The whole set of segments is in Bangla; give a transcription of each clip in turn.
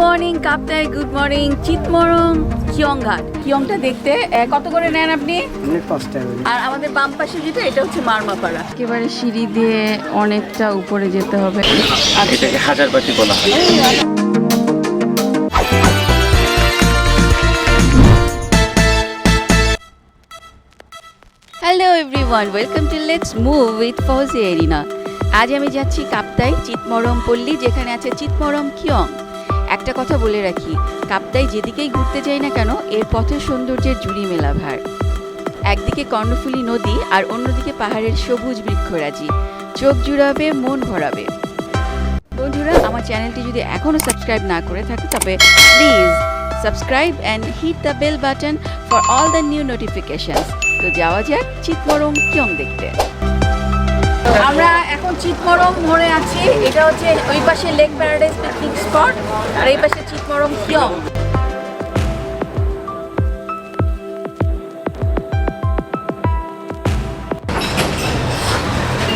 Morning Kaptai good morning Chitmorong Kiyongghat কিয়ংটা দেখতে কত করে নেন আপনি? আর আমাদের বাম পাশে যেটা এটা হচ্ছে মারমাপাড়া। একেবারে সিঁড়ি দিয়ে অনেকটা উপরে যেতে হবে। এটাকে হাজারবাতি বলা হয়। Hello everyone welcome to let's move with Fauji arena আজ আমি যাচ্ছি কাপ্তাই চিতমরম পল্লী যেখানে আছে চিতমরম কিয়ং। একটা কথা বলে রাখি, কাপ্তাই যেদিকেই ঘুরতে যাই না কেন, এর পথের সৌন্দর্যের জুড়ি মেলা ভার একদিকে কর্ণফুলী নদী আর অন্যদিকে পাহাড়ের সবুজ বৃক্ষরাজি। চোখ জুড়াবে, মন ভরাবে। বন্ধুরা, আমার চ্যানেলটি যদি এখনও সাবস্ক্রাইব না করে থাকে, তবে please subscribe and hit the bell button for all the new notifications. তো যাওয়া যাক চিতমরম কিয়ং দেখতে। আমরা এখন চিতমরম মোড়ে আছি। এটা হচ্ছে ওই পাশে লেক প্যারাডাইস পিকনিক স্পট। আর এই পাশে চিতমরম কিয়ং?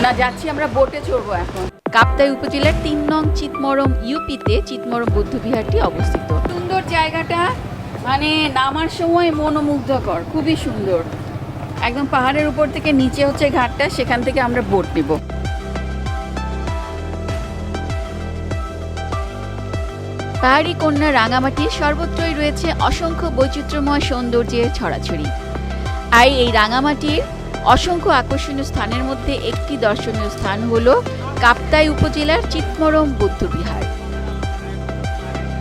না, যাচ্ছি আমরা বোটে চড়বো এখন। কাপ্তাই উপজেলার তিন নং চিতমরম ইউপিতে চিতমরম বৌদ্ধবিহারটি অবস্থিত। সুন্দর জায়গাটা মানে নামার সময় মনোমুগ্ধকর, খুবই সুন্দর। একদম পাহাড়ের উপর থেকে নিচে হচ্ছে ঘাটটা, সেখান থেকে আমরা বোট নিব। পাহাড়ি কন্যা রাঙামাটির সর্বত্রই রয়েছে অসংখ্য বৈচিত্র্যময় সৌন্দর্যের ছড়াছড়ি। আর এই রাঙামাটির অসংখ্য আকর্ষণীয় স্থানের মধ্যে একটি দর্শনীয় স্থান হল কাপ্তাই উপজেলার Chitmorong Buddhabihar.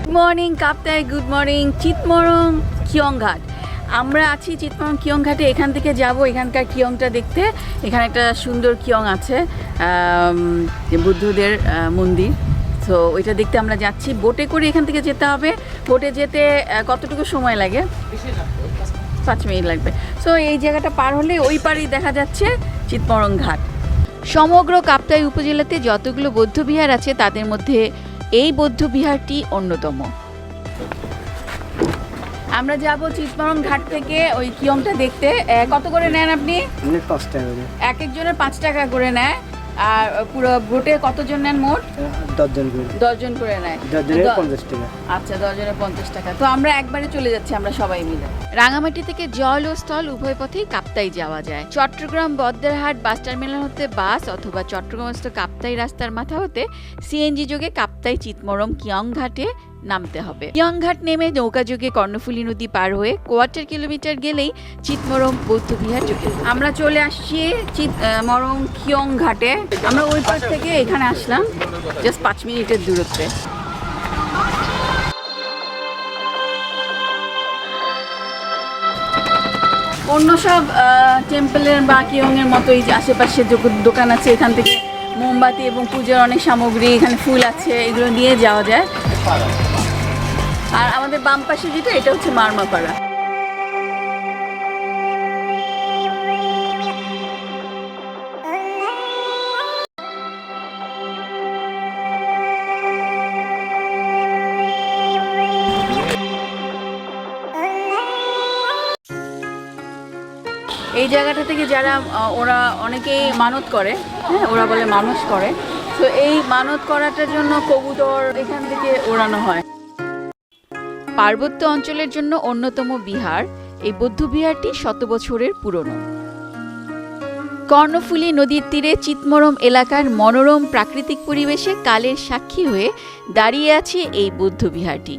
Good morning Kaptai. Good morning Chitmorong Kiyongghat. আমরা আছি চিতমরম কিয়ংঘাটে। এখান থেকে যাব, এখানকার কিয়ংটা দেখতে। এখানে একটা সুন্দর কিয়ং আছে বুদ্ধদের মন্দির। তো ওইটা দেখতে আমরা যাচ্ছি। বোটে করে এখান থেকে যেতে হবে। বোটে যেতে কতটুকু সময় লাগে? পাঁচ মিনিট লাগবে। সো এই জায়গাটা পার হলে ওই পারেই দেখা যাচ্ছে চিতমরং ঘাট। সমগ্র কাপ্তাই উপজেলাতে যতগুলো বৌদ্ধবিহার আছে তাদের মধ্যে এই বৌদ্ধবিহারটি অন্যতম। আমরা যাব চিতমরং ঘাট থেকে ওই কিয়মটা দেখতে। কত করে নেন আপনি? এক একজনের পাঁচ টাকা করে নেয়। আর পুরো ভোটে কতজন নেন মোট? দশজন করে। দশজন করে নেয়। দশজনের পঞ্চাশ টাকা। আচ্ছা দশজনের পঞ্চাশ টাকা। তো আমরা একবারে চলে যাচ্ছি আমরা সবাই মিলে। রাঙামাটি থেকে জল ও স্থল উভয় পথেই কাপ্তাই যাওয়া যায়। চট্টগ্রাম বদ্দারহাট বাস টার্মিনাল হতে বাস অথবা চট্টগ্রামস্থ কাপ্তাই রাস্তার মাথা হতে সিএনজি যোগে কাপ্তাই চিতমরম কিয়ং ঘাটে নামতে হবে। কিয়ং ঘাট নেমে নৌকা যোগে কর্ণফুলী নদী পার হয়ে কোয়ার্টার কিলোমিটার গেলেই চিতমরম বৌদ্ধবিহার যোগে আমরা চলে আসছি চিতমরম কিয়ং ঘাটে আমরা ওই পাশ থেকে এখানে আসলাম জাস্ট পাঁচ মিনিটের দূরত্বে। অন্য সব টেম্পলের বা কিয়ংয়ের মতো এই যে আশেপাশে দোকান আছে, এখান থেকে মোমবাতি এবং পূজার অনেক সামগ্রী, এখানে ফুল আছে, এগুলো নিয়ে যাওয়া যায়। আর আমাদের বাম পাশে যেটা, এটা হচ্ছে মারমাপাড়া। এই জায়গাটা থেকে যারা ওরা অনেকেই মানত করে হ্যাঁ ওরা বলে মানুষ করে। তো এই মানত করাটার জন্য কবুতর এখান থেকে ওড়ানো হয়। পার্বত্য অঞ্চলের জন্য অন্যতম বিহার, এই বৌদ্ধ বিহারটি শত বছরের পুরনো। কর্ণফুলী নদীর তীরে চিতমরম এলাকার মনোরম প্রাকৃতিক পরিবেশে কালের সাক্ষী হয়ে দাঁড়িয়ে আছে এই বৌদ্ধ বিহারটি।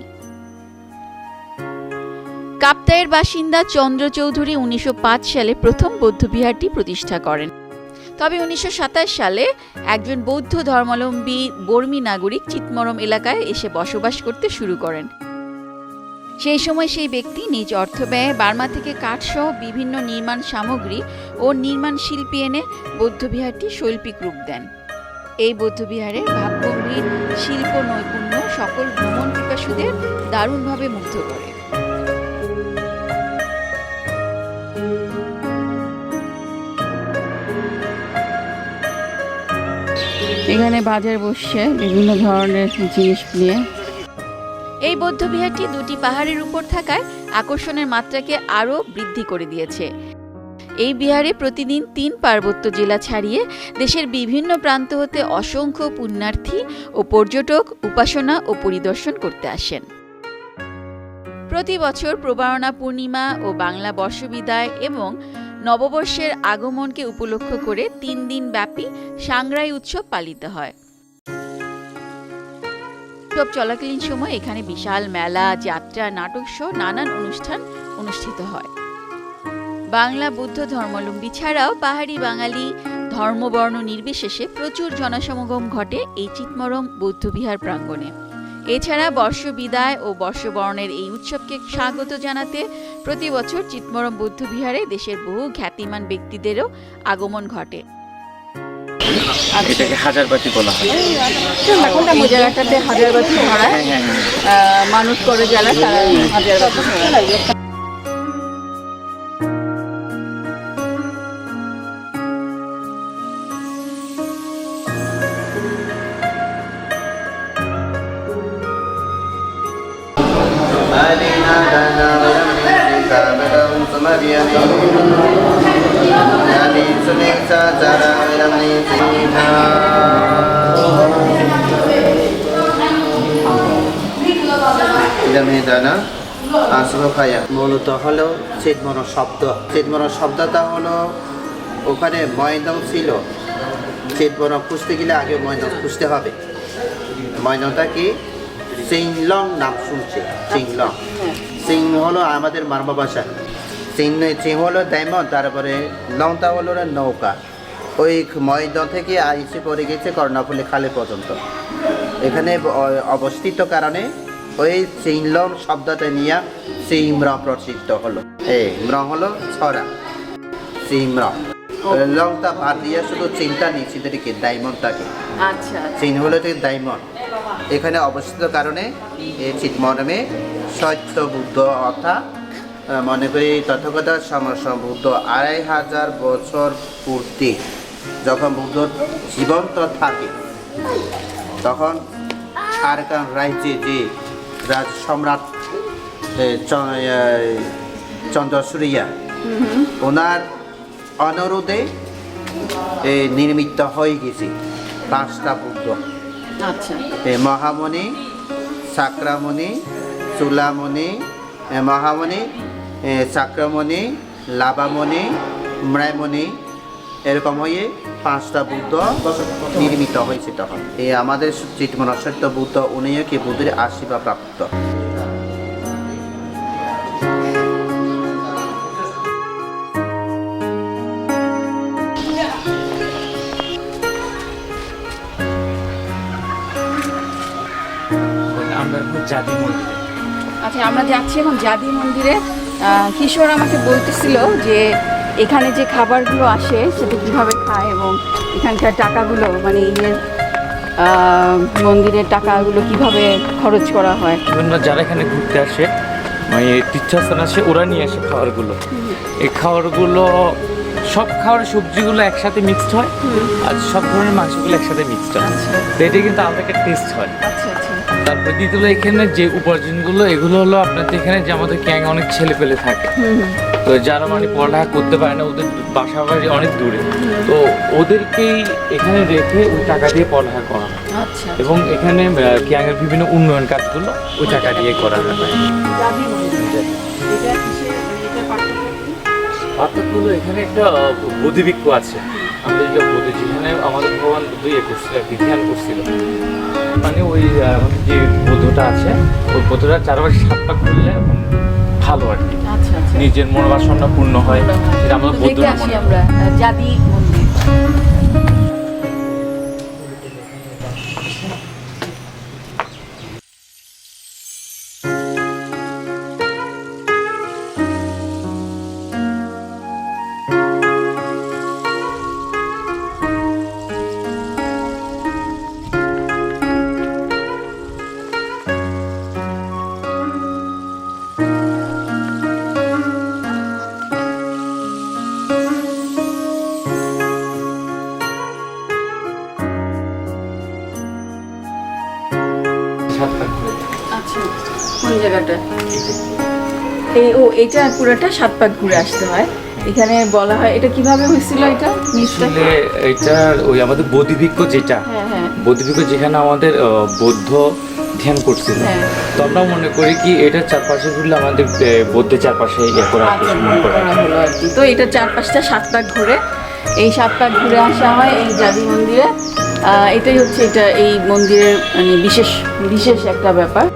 কাপ্তায়ের বাসিন্দা চন্দ্র চৌধুরী উনিশশো পাঁচ সালে প্রথম বৌদ্ধবিহারটি প্রতিষ্ঠা করেন। তবে উনিশশো সাতাশ সালে একজন বৌদ্ধ ধর্মাবলম্বী, বর্মী নাগরিক চিতমরম এলাকায় এসে বসবাস করতে শুরু করেন। সেই সময় সেই ব্যক্তি নিজ অর্থ ব্যয়ে বার্মা থেকে কাঠসহ বিভিন্ন নির্মাণ সামগ্রী ও নির্মাণ শিল্পী এনে বৌদ্ধবিহারটি শৈল্পিক রূপ দেন। এই বৌদ্ধবিহারের ভাবগম্ভীর শিল্প নৈপুণ্য সকল ভ্রমণ পিপাসুদের দারুণভাবে মুগ্ধ করে। এখানে বাজার বসছে বিভিন্ন ধরনের জিনিস নিয়ে এই বৌদ্ধবিহারটি দুটি পাহাড়ের উপর থাকায় আকর্ষণের মাত্রাকে আরও বৃদ্ধি করে দিয়েছে। এই বিহারে প্রতিদিন তিন পার্বত্য জেলা ছাড়িয়ে দেশের বিভিন্ন প্রান্ত হতে অসংখ্য পুণ্যার্থী ও পর্যটক উপাসনা ও পরিদর্শন করতে আসেন। প্রতি বছর প্রবারণা পূর্ণিমা ও বাংলা বর্ষবিদায় এবং নববর্ষের আগমনকে উপলক্ষ করে তিন দিন ব্যাপী সাংরাই উৎসব পালিত হয়। উৎসব চলাকালীন সময় এখানে বিশাল মেলা, যাত্রা, নাটক সহ নানান অনুষ্ঠান অনুষ্ঠিত হয়। বাংলা বৌদ্ধ ধর্মাবলম্বী ছাড়াও পাহাড়ি বাঙালি ধর্মবর্ণ নির্বিশেষে প্রচুর জনসমাগম ঘটে এই চিতমরম বৌদ্ধবিহার প্রাঙ্গণে। এছাড়া বর্ষ বিদায় ও বর্ষবরণের এই উৎসবকে স্বাগত জানাতে প্রতি বছর চিৎমরম বৌদ্ধবিহারে দেশের বহু খ্যাতিমান ব্যক্তিদেরও আগমন ঘটে। এটাকে হাজারবাতি বলা হয়। হাজারবাতি ধরায় হ্যাঁ হ্যাঁ হ্যাঁ। মানুষ করে যারা তারা হাজারবাতি মূলত হলো চিৎমন শব্দ। চিৎমন শব্দটা হলো ওখানে ময়দান ছিল। চিৎমন খুঁজতে গেলে আগে ময়দান খুঁজতে হবে। ময়দানটা কি? সিংলং নাম শুনছে। সিংলং। সিং হলো আমাদের মারমা ভাষা। সিং সিং হলো ডায়মন্ড, তারপরে লংটা হলো নৌকা। ওই ময়দান থেকে আইসে পড়ে গেছে কর্ণাফুলি খালে পর্যন্ত। এখানে অবস্থিত কারণে ওই সিংলং শব্দটা নিয়ে সিমর প্রসিদ্ধ হলো। এই ম্র হলো ছড়া। সিমর লংটা ভার দিয়ে শুধু চিন্তা নিশ্চিত রেখে ডায়মন্ডটাকে। আচ্ছা চিহ্ন হলো যে ডায়মন্ড। এখানে অবস্থিত কারণে এই চিৎমরমে সত্য বুদ্ধ অর্থাৎ মনে করি তথাগতা সমস্য বুদ্ধ আড়াই হাজার বছর পূর্তি। যখন বুদ্ধ জীবন্ত থাকে তখন আরকান রাজ্যে যে রাজ সম্রাট চন্দ্রসূরিয়া ওনার অনুরোধে নির্মিত হয়ে গেছে পাঁচটা বুদ্ধ। আচ্ছা। মহামণি সাক্রামণি চুলামণি মহামণি এ, সাক্রামণি লাভামণি মৃয়মণি এরকম হয়ে পাঁচটা বুদ্ধ নির্মিত হয়েছে তখন। এই আমাদের চিটমনসত্য বুদ্ধ উনিও কি বুদ্ধের আশীর্বাদ প্রাপ্ত? আমরা জাতি মন্দিরে। আচ্ছা আমরা যাচ্ছি এখন জাদি মন্দিরে। আহ, কিশোর আমাকে বলতেছিল যে এখানে যে খাবারগুলো আসে সেটা কীভাবে খায় এবং এখানকার টাকাগুলো মানে ইয়ে আহ, মন্দিরের টাকাগুলো কীভাবে খরচ করা হয়? বিভিন্ন যারা এখানে ঘুরতে আসে মানে তীর্থস্থান আসে ওরা নিয়ে আসে খাবারগুলো। এই খাবারগুলো সব খাওয়ার সবজিগুলো একসাথে মিক্সড হয় আর সব ধরনের মাংসগুলো একসাথে মিক্সড হয়। তো এটা কিন্তু আলাদা একটা টেস্ট হয়। আচ্ছা। তারপরে দ্বিতীয় এখানে যে উপার্জনগুলো এগুলো হলো আপনাদের এখানে যে আমাদের ক্যাং অনেক ছেলে পেলে থাকে। তো যারা মানে পড়ালেখা করতে পারে না ওদের বাসা বাড়ি অনেক দূরে। তো ওদেরকেই এখানে রেখে ওই টাকা দিয়ে পড়ালেখা করা আচ্ছা। এবং এখানে ক্যাংয়ের বিভিন্ন উন্নয়ন কাজগুলো ওই টাকা দিয়ে করা হয়। পার্থক্য এখানে একটা বোধিবৃক্ষ আছে। আমরা যেটা যেখানে আমাদের ভগবান বুদ্ধ ইয়ে করছিল আর কি ধ্যান করছিল। মানে ওই আমাদের যে বৌদ্ধটা আছে ওই বৌদ্ধটা চারবার সাত পাক করলে ভালো আর কি। আচ্ছা আচ্ছা। নিজের মনোবাসনটা পূর্ণ হয়। এটা আমাদের তো বৌদ্ধ মনে আমরা জাতি মন্দির এই ও এটা পুরোটা সাত পাক ঘুরে আসতে হয়। এখানে বলা হয় এটা কীভাবে হয়েছিল এটা? আসলে এটার ওই আমাদের বোধিভিক্ষ যেটা হ্যাঁ হ্যাঁ। বোধিভিক্ষ যেখানে আমাদের বৌদ্ধ ধ্যান করছিল। হ্যাঁ। তো আমরা মনে করি কি এটার চারপাশে ঘুরলে আমাদের বৌদ্ধের চারপাশে ইয়ে করা আচ্ছা, তো এটা চার পাঁচটা সাত পাক ঘুরে এই সাত পাক ঘুরে আসা হয় এই জাদি মন্দিরে। আহ, এটাই হচ্ছে এটা এই মন্দিরের মানে বিশেষ বিশেষ একটা ব্যাপার।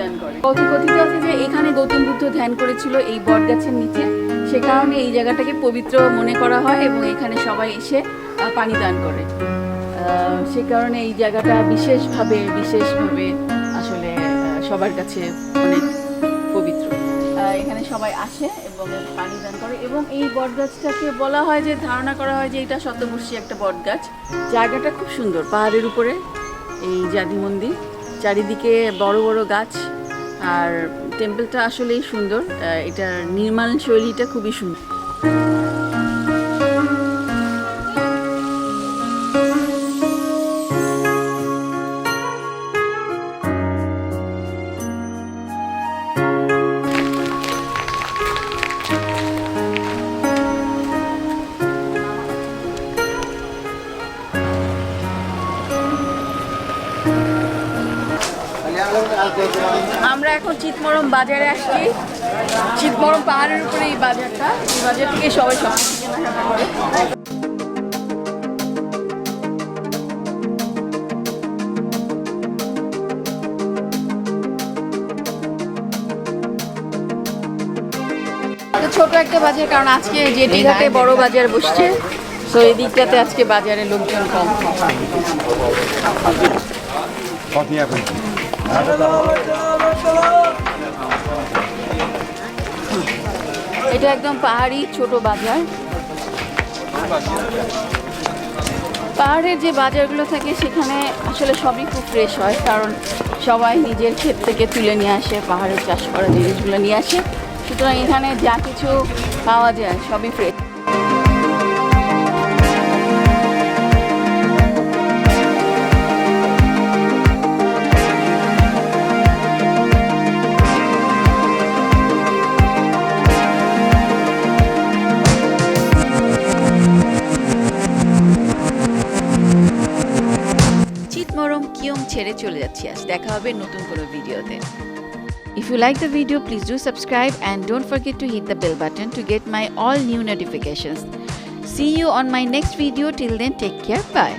দান করে। কথিত আছে যে এখানে গৌতম বুদ্ধ ধ্যান করেছিল এই বট গাছের নিচে। সে কারণে এই জায়গাটাকে পবিত্র মনে করা হয় এবং এখানে সবাই এসে পানি দান করে। সে কারণে এই জায়গাটা বিশেষভাবে বিশেষভাবে আসলে সবার কাছে অনেক পবিত্র। এখানে সবাই আসে এবং পানি দান করে এবং এই বটগাছটাকে বলা হয় যে, ধারণা করা হয় যে এটা শতবর্ষী একটা বটগাছ। জায়গাটা খুব সুন্দর, পাহাড়ের উপরে, এই জাদি মন্দির। চারিদিকে বড় বড় গাছ আর টেম্পলটা আসলেই সুন্দর। এটার নির্মাণ শৈলীটা খুবই সুন্দর। আমরা এখন চিতমরম বাজারে আসছি। চিতমরম পাহাড়ের উপরে এই বাজারটা। এই বাজার থেকে সবাই সব ছোট একটা বাজার, কারণ আজকে জেটি ঘাটে বড় বাজার বসছে, তো এই দিকটাতে আজকে বাজারে লোকজন কম। এটা একদম পাহাড়ি ছোট বাজার। পাহাড়ের যে বাজারগুলো থাকে, সেখানে আসলে সবই খুব ফ্রেশ হয়, কারণ সবাই নিজের ক্ষেত থেকে তুলে নিয়ে আসে, পাহাড়ের চাষ করা জিনিসগুলো নিয়ে আসে। সুতরাং এখানে যা কিছু পাওয়া যায়, সবই ফ্রেশ কিয়ম চলে যাচ্ছি আজ দেখা হবে নতুন কোনো ভিডিওতে If you like the video, please do subscribe and don't forget to hit the bell button to get my all new notifications. See you on my next video. Till then, take care. Bye.